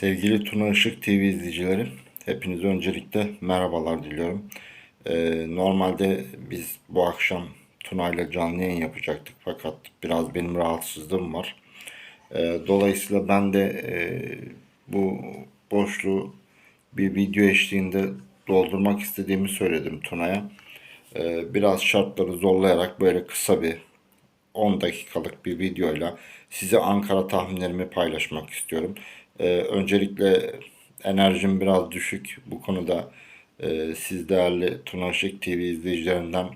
Sevgili Tuna Işık TV izleyicileri, hepinize öncelikle merhabalar diliyorum. Ee, normalde biz bu akşam Tuna ile canlı yayın yapacaktık fakat biraz benim rahatsızlığım var. Ee, dolayısıyla ben de e, bu boşluğu bir video eşliğinde doldurmak istediğimi söyledim Tuna'ya. Ee, biraz şartları zorlayarak böyle kısa bir 10 dakikalık bir videoyla size Ankara tahminlerimi paylaşmak istiyorum. Ee, öncelikle enerjim biraz düşük. Bu konuda e, siz değerli Tuna Işık TV izleyicilerinden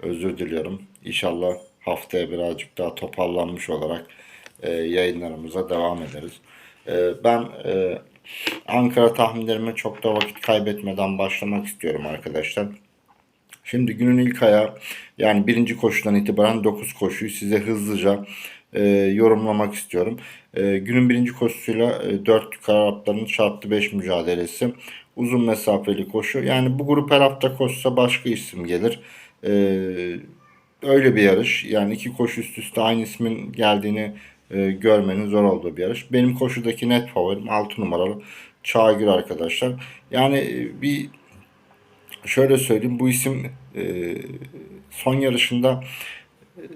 özür diliyorum. İnşallah haftaya birazcık daha toparlanmış olarak e, yayınlarımıza devam ederiz. E, ben e, Ankara tahminlerime çok da vakit kaybetmeden başlamak istiyorum arkadaşlar. Şimdi günün ilk ayağı yani birinci koşudan itibaren 9 koşuyu size hızlıca e, yorumlamak istiyorum. E, günün birinci koşusuyla e, 4 Arapların çarptı 5 mücadelesi. Uzun mesafeli koşu. Yani bu grup her hafta koşsa başka isim gelir. E, öyle bir yarış. Yani iki koşu üst üste aynı ismin geldiğini e, görmenin zor olduğu bir yarış. Benim koşudaki net favorim 6 numaralı Çağgür arkadaşlar. Yani e, bir şöyle söyleyeyim bu isim e, son yarışında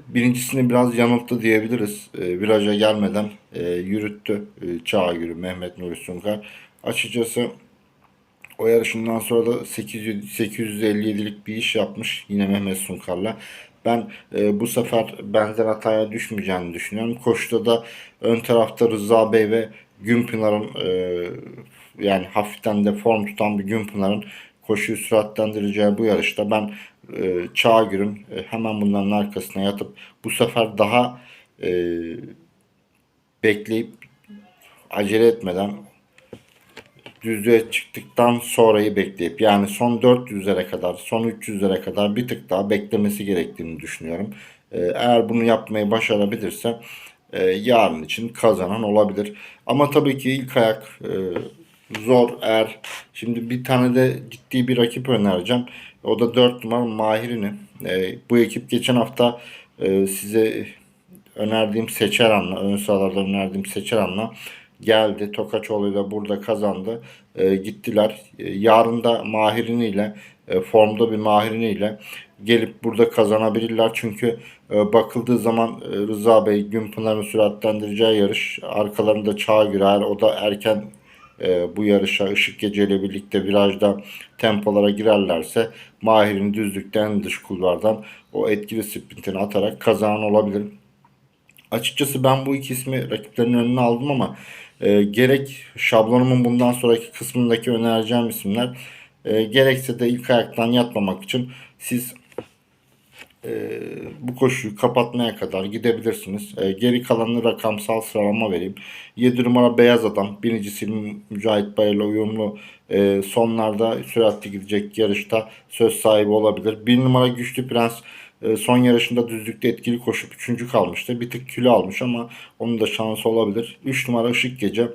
birincisini biraz yanılttı diyebiliriz. E, viraja gelmeden e, yürüttü e, Çağgür'ü Mehmet Nuri Sungar. Açıkçası o yarışından sonra da 800, 857'lik bir iş yapmış yine Mehmet Sunkar'la. Ben e, bu sefer benzer hataya düşmeyeceğini düşünüyorum. Koşuda da ön tarafta Rıza Bey ve Günpınar'ın e, yani hafiften de form tutan bir Günpınar'ın koşuyu süratlendireceği bu yarışta ben e, Çağgür'ün e, hemen bunların arkasına yatıp bu sefer daha e, bekleyip acele etmeden düzlüğe çıktıktan sonrayı bekleyip yani son 400'lere kadar son 300'lere kadar bir tık daha beklemesi gerektiğini düşünüyorum. E, eğer bunu yapmayı başarabilirse e, yarın için kazanan olabilir. Ama tabii ki ilk ayak e, zor eğer şimdi bir tane de ciddi bir rakip önereceğim. O da 4 numara Mahir'ini. E, bu ekip geçen hafta e, size önerdiğim Seçeran'la, ön sahalarda önerdiğim Seçeran'la geldi. Tokaçoğlu ile burada kazandı. E, gittiler. E, yarın da Mahir'ini ile e, formda bir Mahir'ini ile gelip burada kazanabilirler. Çünkü e, bakıldığı zaman e, Rıza Bey Günpınar'ın süratlendireceği yarış arkalarında Çağ Gürer. O da erken e, bu yarışa Işık Gece birlikte virajda tempolara girerlerse Mahir'in düzlükten dış kulvardan o etkili sprintini atarak kazanan olabilir. Açıkçası ben bu iki ismi rakiplerin önüne aldım ama e, gerek şablonumun bundan sonraki kısmındaki önereceğim isimler e, gerekse de ilk ayaktan yatmamak için siz e, bu koşuyu kapatmaya kadar gidebilirsiniz. E, geri kalanını rakamsal sıralama vereyim. 7 numara Beyaz Adam. Birincisi Mücahit Bayır'la uyumlu e, sonlarda süratli gidecek yarışta söz sahibi olabilir. 1 numara Güçlü Prens e, son yarışında düzlükte etkili koşup 3. kalmıştı. Bir tık kilo almış ama onun da şansı olabilir. 3 numara Işık Gece.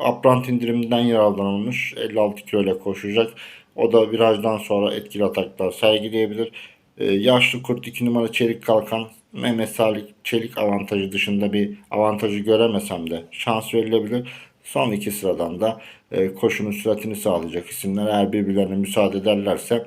Aprant indiriminden yararlanılmış. 56 kilo ile koşacak. O da virajdan sonra etkili ataklar sergileyebilir. Ee, yaşlı kurt 2 numara Çelik Kalkan Mehmet Salih Çelik avantajı dışında bir avantajı göremesem de şans verilebilir. Son iki sıradan da e, koşunun süratini sağlayacak isimler eğer birbirlerine müsaade ederlerse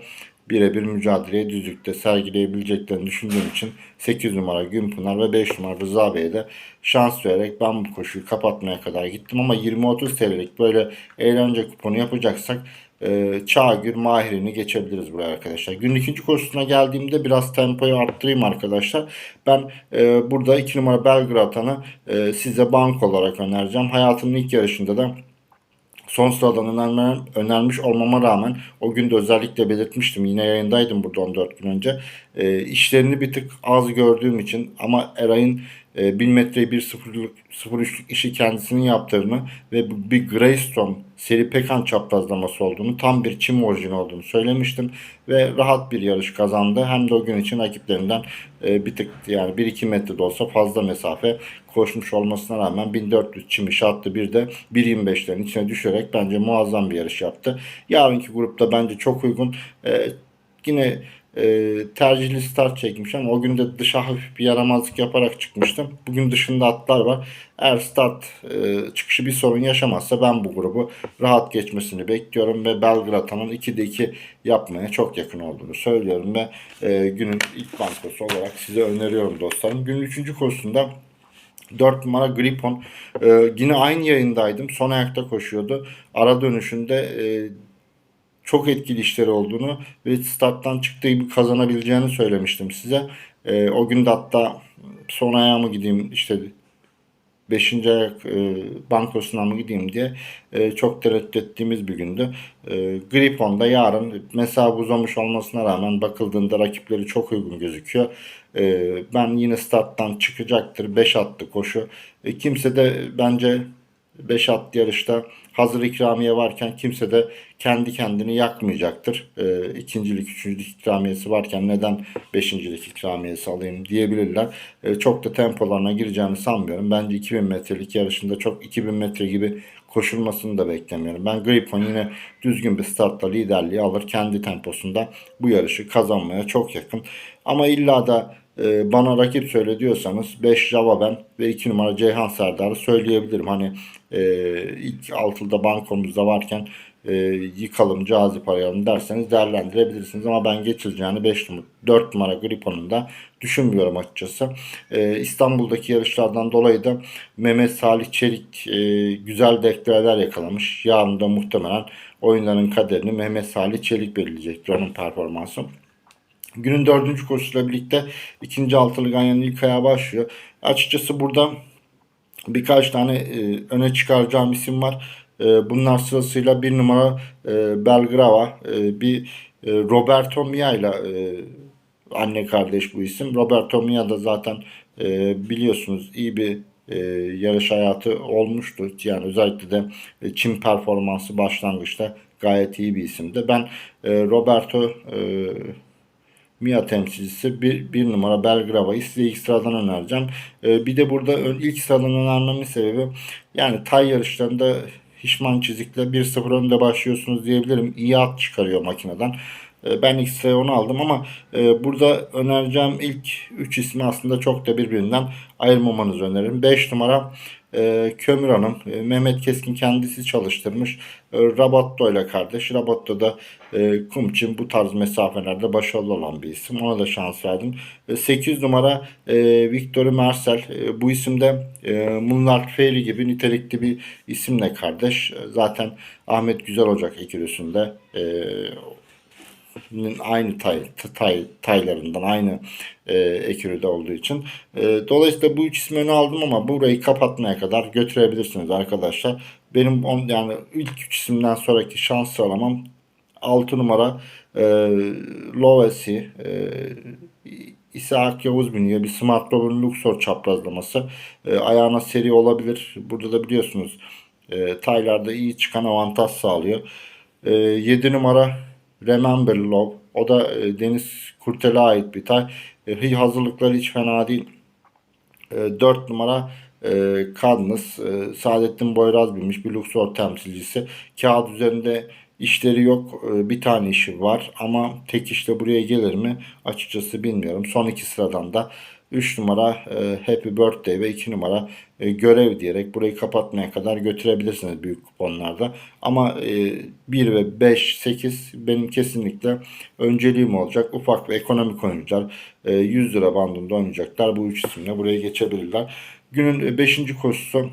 birebir mücadeleye düzlükte sergileyebileceklerini düşündüğüm için 8 numara Günpınar ve 5 numara Rıza Bey'e de şans vererek ben bu koşuyu kapatmaya kadar gittim ama 20-30 TL'lik böyle eğlence kuponu yapacaksak e, Çağgür Mahir'ini geçebiliriz buraya arkadaşlar. Günün ikinci koşusuna geldiğimde biraz tempoyu arttırayım arkadaşlar. Ben e, burada 2 numara Belgrad'ını e, size bank olarak önereceğim. Hayatımın ilk yarışında da son sıradan önerme, önermiş olmama rağmen o gün de özellikle belirtmiştim. Yine yayındaydım burada 14 gün önce. E, işlerini bir tık az gördüğüm için ama Eray'ın e, 1000 metreye 1.03'lük 03'lük işi kendisinin yaptığını ve bir Greystone seri Pekan çaprazlaması olduğunu tam bir çim orijini olduğunu söylemiştim ve rahat bir yarış kazandı. Hem de o gün için rakiplerinden e, bir tık yani 1-2 metre de olsa fazla mesafe koşmuş olmasına rağmen 1400 çim işi attı. Bir de 1.25'lerin içine düşerek bence muazzam bir yarış yaptı. Yarınki grupta bence çok uygun. E, yine e, tercihli start çekmiş ama o gün de dışa hafif bir yaramazlık yaparak çıkmıştım. Bugün dışında atlar var. Eğer start e, çıkışı bir sorun yaşamazsa ben bu grubu rahat geçmesini bekliyorum ve Belgrad'ın 2'de 2 yapmaya çok yakın olduğunu söylüyorum ve e, günün ilk bankosu olarak size öneriyorum dostlarım. Günün 3. koşusunda 4 numara Gripon. Ee, yine aynı yayındaydım. Son ayakta koşuyordu. Ara dönüşünde e, çok etkili işleri olduğunu ve starttan çıktığı gibi kazanabileceğini söylemiştim size. Ee, o gün de hatta son ayağa mı gideyim işte 5. ayak e, bankosuna mı gideyim diye e, çok tereddüt ettiğimiz bir gündü. E, Gripon'da yarın mesafe uzamış olmasına rağmen bakıldığında rakipleri çok uygun gözüküyor. E, ben yine starttan çıkacaktır. 5 attı koşu. E, kimse de bence 5 at yarışta hazır ikramiye varken kimse de kendi kendini yakmayacaktır. E, ikincilik, üçüncülük ikramiyesi varken neden beşincilik ikramiyesi alayım diyebilirler. E, çok da tempolarına gireceğini sanmıyorum. Bence 2000 metrelik yarışında çok 2000 metre gibi koşulmasını da beklemiyorum. Ben Gripon yine düzgün bir startla liderliği alır. Kendi temposunda bu yarışı kazanmaya çok yakın. Ama illa da e, bana rakip söyle diyorsanız 5 Java ben ve 2 numara Ceyhan Serdar'ı söyleyebilirim. Hani e, ilk altıda bankomuzda varken e, yıkalım, cazip arayalım derseniz değerlendirebilirsiniz. Ama ben geçileceğini 5 numara, 4 numara Gripon'un da düşünmüyorum açıkçası. E, İstanbul'daki yarışlardan dolayı da Mehmet Salih Çelik e, güzel deklarlar yakalamış. Yarın da muhtemelen oyunların kaderini Mehmet Salih Çelik belirleyecektir onun performansı. Günün dördüncü koşusuyla birlikte ikinci altılı Ganyan'ın ilk başlıyor. Açıkçası burada birkaç tane e, öne çıkaracağım isim var. E, bunlar sırasıyla bir numara e, Belgrava, e, bir e, Roberto Mia ile e, anne kardeş bu isim. Roberto Mia da zaten e, biliyorsunuz iyi bir e, yarış hayatı olmuştu. Yani özellikle de e, Çin performansı başlangıçta gayet iyi bir isimdi. Ben e, Roberto e, Mia temsilcisi bir, bir numara Belgrava'yı size ilk sıradan önereceğim. Ee, bir de burada ön- ilk sıradan önermemin sebebi yani tay yarışlarında Hişman çizikle 1-0 önde başlıyorsunuz diyebilirim. İyi at çıkarıyor makineden. Ee, ben sıraya onu aldım ama e, burada önereceğim ilk 3 ismi aslında çok da birbirinden ayırmamanızı öneririm. 5 numara e, Kömür Hanım, e, Mehmet Keskin kendisi çalıştırmış. E, Rabatto ile kardeş. Rabatto da e, kum için bu tarz mesafelerde başarılı olan bir isim. Ona da şans verdim. E, 8 numara Victor Mersel. E, bu isimde e, Moonlight gibi nitelikli bir isimle kardeş. Zaten Ahmet Güzel Ocak ekürüsünde e, aynı tay, tay taylarından aynı e, ekürüde olduğu için. E, dolayısıyla bu üç ismi öne aldım ama burayı kapatmaya kadar götürebilirsiniz arkadaşlar. Benim on, yani ilk üç isimden sonraki şans sıralamam 6 numara e, Lovesi e, İshak Yavuz biniyor. Bir Smart Rover'ın Luxor çaprazlaması. E, ayağına seri olabilir. Burada da biliyorsunuz e, taylarda iyi çıkan avantaj sağlıyor. E, 7 numara Remember Love. O da e, Deniz Kurtel'e ait bir tay. E, hazırlıkları hiç fena değil. E, 4 numara e, Cadmus. E, Saadettin Boyraz bilmiş bir Luxor temsilcisi. Kağıt üzerinde işleri yok. E, bir tane işi var ama tek işte buraya gelir mi? Açıkçası bilmiyorum. Son iki sıradan da 3 numara e, Happy Birthday ve 2 numara e, görev diyerek burayı kapatmaya kadar götürebilirsiniz büyük kuponlarda. Ama e, 1 ve 5, 8 benim kesinlikle önceliğim olacak. Ufak ve ekonomik oyuncular e, 100 lira bandında oynayacaklar. Bu üç isimle buraya geçebilirler. Günün 5. koşusu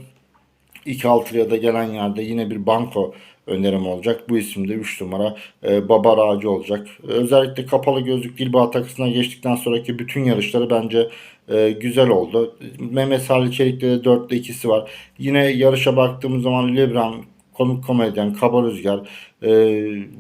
İlk altıya da gelen yerde yine bir banko önerim olacak. Bu isimde 3 numara e, Baba Racı olacak. Özellikle kapalı gözlük Dilba takısına geçtikten sonraki bütün yarışları bence e, güzel oldu. Mehmet Salih Çelik'te de 4'te 2'si var. Yine yarışa baktığımız zaman Lebron, komik komedyen, Kaba Rüzgar, e,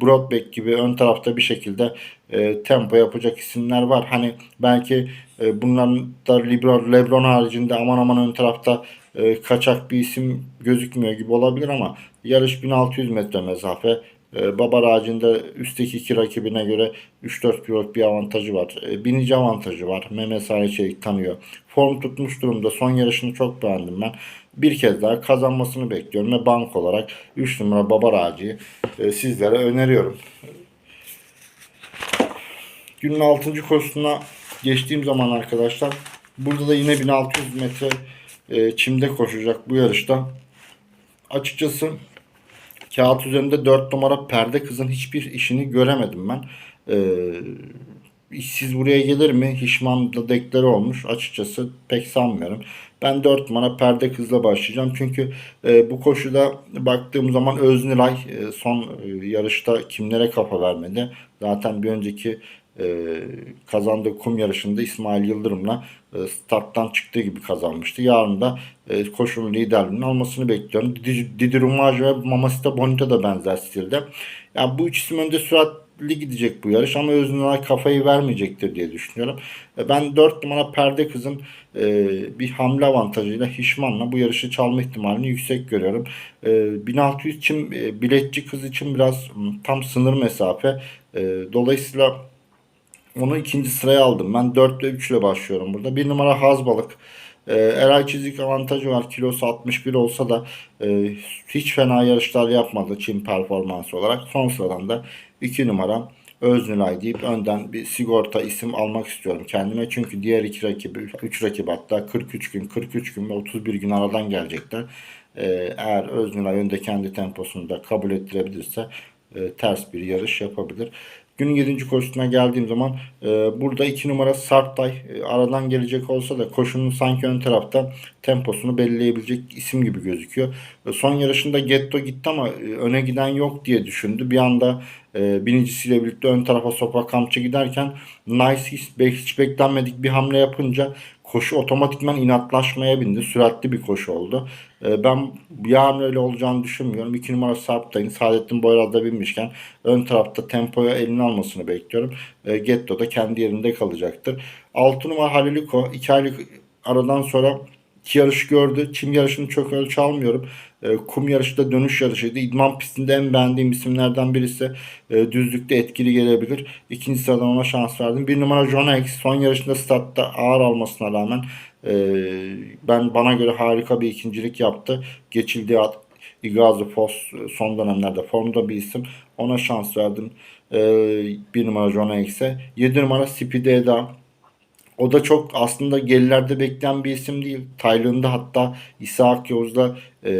Broadback gibi ön tarafta bir şekilde e, tempo yapacak isimler var. Hani belki e, bunların da Lebron, Lebron haricinde aman aman ön tarafta e, kaçak bir isim gözükmüyor gibi olabilir ama yarış 1600 metre mesafe. E, Babar ağacında üstteki iki rakibine göre 3-4 pilot bir avantajı var. E, binici avantajı var. Mehmet Salih Çelik tanıyor. Form tutmuş durumda. Son yarışını çok beğendim ben. Bir kez daha kazanmasını bekliyorum ve bank olarak 3 numara Babar Ağacı'yı e, sizlere öneriyorum. Günün 6. koşusuna geçtiğim zaman arkadaşlar burada da yine 1600 metre e, çimde koşacak bu yarışta. Açıkçası kağıt üzerinde 4 numara perde kızın hiçbir işini göremedim ben. Ee, buraya gelir mi? Hişman'da dekları olmuş. Açıkçası pek sanmıyorum. Ben 4 numara perde kızla başlayacağım. Çünkü e, bu koşuda baktığım zaman Öznilay e, son e, yarışta kimlere kafa vermedi. Zaten bir önceki e, kazandığı kum yarışında İsmail Yıldırım'la e, starttan çıktığı gibi kazanmıştı. Yarın da e, koşunun liderliğini almasını bekliyorum. Didi, Rumaj ve Mamacita Bonita da benzer stilde. Yani bu üç isim önde süratli gidecek bu yarış ama Öznilay kafayı vermeyecektir diye düşünüyorum. E, ben 4 numara perde kızın e, bir hamle avantajıyla Hişman'la bu yarışı çalma ihtimalini yüksek görüyorum. E, 1600 için e, biletçi kız için biraz tam sınır mesafe. E, dolayısıyla onu ikinci sıraya aldım. Ben 4 ve 3 ile başlıyorum burada. Bir numara Hazbalık. Ee, Eray Çizik avantajı var. Kilosu 61 olsa da e, hiç fena yarışlar yapmadı Çin performansı olarak. Son sıradan da 2 numara Öznülay deyip önden bir sigorta isim almak istiyorum kendime. Çünkü diğer iki rakibi, 3 rakip hatta 43 gün, 43 gün ve 31 gün aradan gelecekler. Ee, eğer Öznülay önde kendi temposunda kabul ettirebilirse e, ters bir yarış yapabilir. Günün 7. koşusuna geldiğim zaman e, burada 2 numara Sarptay e, aradan gelecek olsa da koşunun sanki ön tarafta temposunu belirleyebilecek isim gibi gözüküyor. E, son yarışında Getto gitti ama e, öne giden yok diye düşündü. Bir anda e, birincisiyle birlikte ön tarafa sopa kamçı giderken Nice hiç, beklenmedik bir hamle yapınca koşu otomatikman inatlaşmaya bindi. Süratli bir koşu oldu. E, ben yarın öyle olacağını düşünmüyorum. 2 numara Sarp'tayın. Saadettin Boyraz'da binmişken ön tarafta tempoya elini almasını bekliyorum. E, Getto da kendi yerinde kalacaktır. 6 numara Haliliko 2 aylık aradan sonra iki yarış gördü. Çim yarışını çok ölçü almıyorum. E, kum yarışı da dönüş yarışıydı. İdman pistinde en beğendiğim isimlerden birisi. E, düzlükte etkili gelebilir. İkinci sıradan ona şans verdim. Bir numara John X son yarışında startta ağır almasına rağmen e, ben bana göre harika bir ikincilik yaptı. Geçildiği at, Igazi Fos son dönemlerde formda bir isim. Ona şans verdim. E, bir numara John X'e. 7 numara Speed Eda. O da çok aslında gerilerde bekleyen bir isim değil. Taylon'da hatta İshak Yavuz'la e,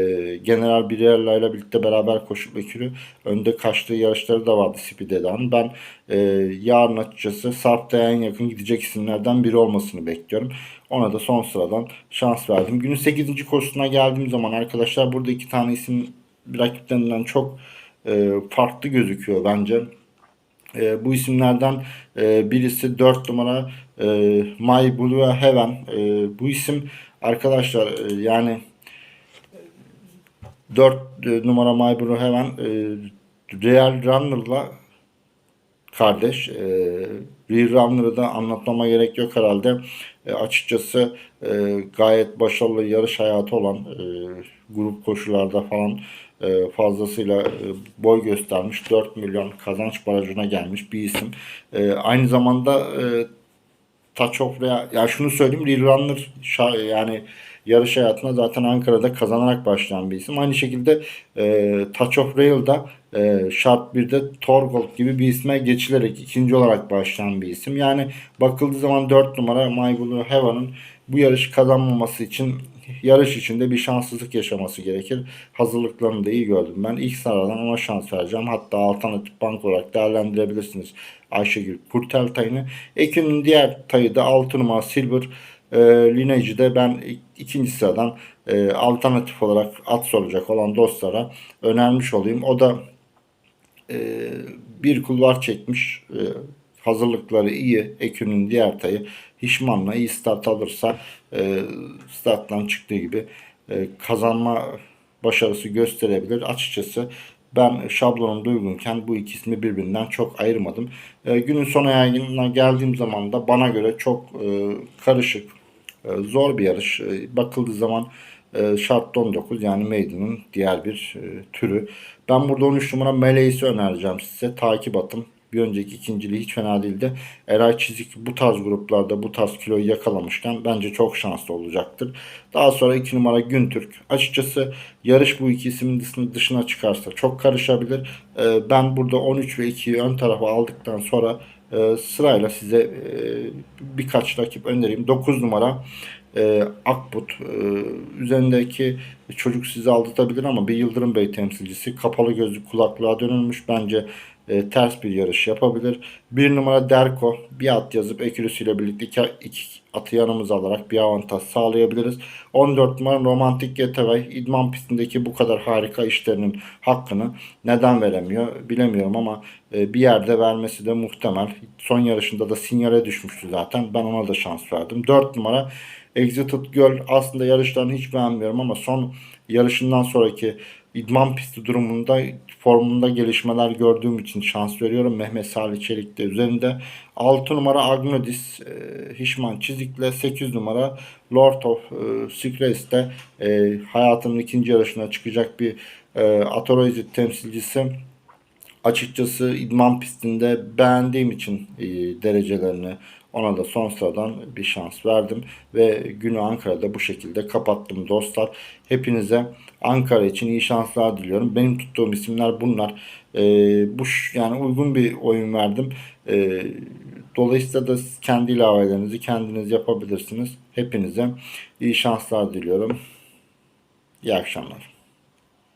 General Birer'la ile birlikte beraber koşup ekürü önde kaçtığı yarışları da vardı Spide'den. Ben e, yarın açıkçası Sarp'ta en yakın gidecek isimlerden biri olmasını bekliyorum. Ona da son sıradan şans verdim. Günün 8. koşusuna geldiğim zaman arkadaşlar burada iki tane isim rakiplerinden çok e, farklı gözüküyor bence. E, bu isimlerden e, birisi 4 numara e, My Blue Heaven. E, bu isim arkadaşlar e, yani 4 numara My Blue Heaven e, Real Runner'la kardeş. E, Runner'ı da anlatmama gerek yok herhalde. E, açıkçası e, gayet başarılı yarış hayatı olan e, grup koşularda falan e, fazlasıyla e, boy göstermiş. 4 milyon kazanç barajına gelmiş bir isim. E, aynı zamanda e, Touch of Real, ya şunu söyleyeyim Real Runner şa- yani yarış hayatına zaten Ankara'da kazanarak başlayan bir isim. Aynı şekilde e, Touch of Rail'da e, şart 1'de Torgold gibi bir isme geçilerek ikinci olarak başlayan bir isim. Yani bakıldığı zaman 4 numara My Blue Heaven'ın bu yarış kazanmaması için yarış içinde bir şanssızlık yaşaması gerekir. Hazırlıklarını da iyi gördüm. Ben ilk sıradan ona şans vereceğim. Hatta alternatif bank olarak değerlendirebilirsiniz. Ayşegül Kurtel tayını. Ekin'in diğer tayı da 6 numara Silver e, Lineage'de ben ikinci sıradan e, alternatif olarak at soracak olan dostlara önermiş olayım. O da e, bir kulvar çekmiş. E, hazırlıkları iyi. Ekün'ün diğer tayı Hişman'la iyi start alırsa e, starttan çıktığı gibi e, kazanma başarısı gösterebilir. Açıkçası ben şablonumda uygunken bu ikisini birbirinden çok ayırmadım. Günün son ayağına geldiğim zaman da bana göre çok karışık, zor bir yarış. Bakıldığı zaman e, şart 19 yani Maiden'ın diğer bir e, türü. Ben burada 13 numara Meleğisi önereceğim size. Takip atın. Bir önceki ikinciliği hiç fena değildi. Eray Çizik bu tarz gruplarda bu tarz kiloyu yakalamışken bence çok şanslı olacaktır. Daha sonra 2 numara Güntürk. Açıkçası yarış bu iki ismin dışına, çıkarsa çok karışabilir. Ee, ben burada 13 ve 2'yi ön tarafa aldıktan sonra E, sırayla size e, birkaç rakip önereyim. 9 numara e, Akbut. E, üzerindeki çocuk sizi aldatabilir ama bir Yıldırım Bey temsilcisi. Kapalı gözlü kulaklığa dönülmüş. Bence e, ters bir yarış yapabilir. Bir numara Derko. Bir at yazıp ekürüsüyle birlikte iki, iki atı yanımıza alarak bir avantaj sağlayabiliriz. 14 numara Romantik Getaway. İdman pistindeki bu kadar harika işlerinin hakkını neden veremiyor bilemiyorum ama e, bir yerde vermesi de muhtemel. Son yarışında da sinyale düşmüştü zaten. Ben ona da şans verdim. 4 numara Exited Girl aslında yarışlarını hiç beğenmiyorum ama son yarışından sonraki idman pisti durumunda formunda gelişmeler gördüğüm için şans veriyorum. Mehmet Salih Çelik de üzerinde. 6 numara Agnodis e, Hişman Çizik'le 8 numara Lord of e, e, hayatının ikinci yarışına çıkacak bir e, Atoroizid temsilcisi açıkçası idman pistinde beğendiğim için e, derecelerini ona da son sıradan bir şans verdim ve günü Ankara'da bu şekilde kapattım dostlar. Hepinize Ankara için iyi şanslar diliyorum. Benim tuttuğum isimler bunlar. E, bu yani uygun bir oyun verdim. E, dolayısıyla da kendi ilavelerinizi kendiniz yapabilirsiniz. Hepinize iyi şanslar diliyorum. İyi akşamlar.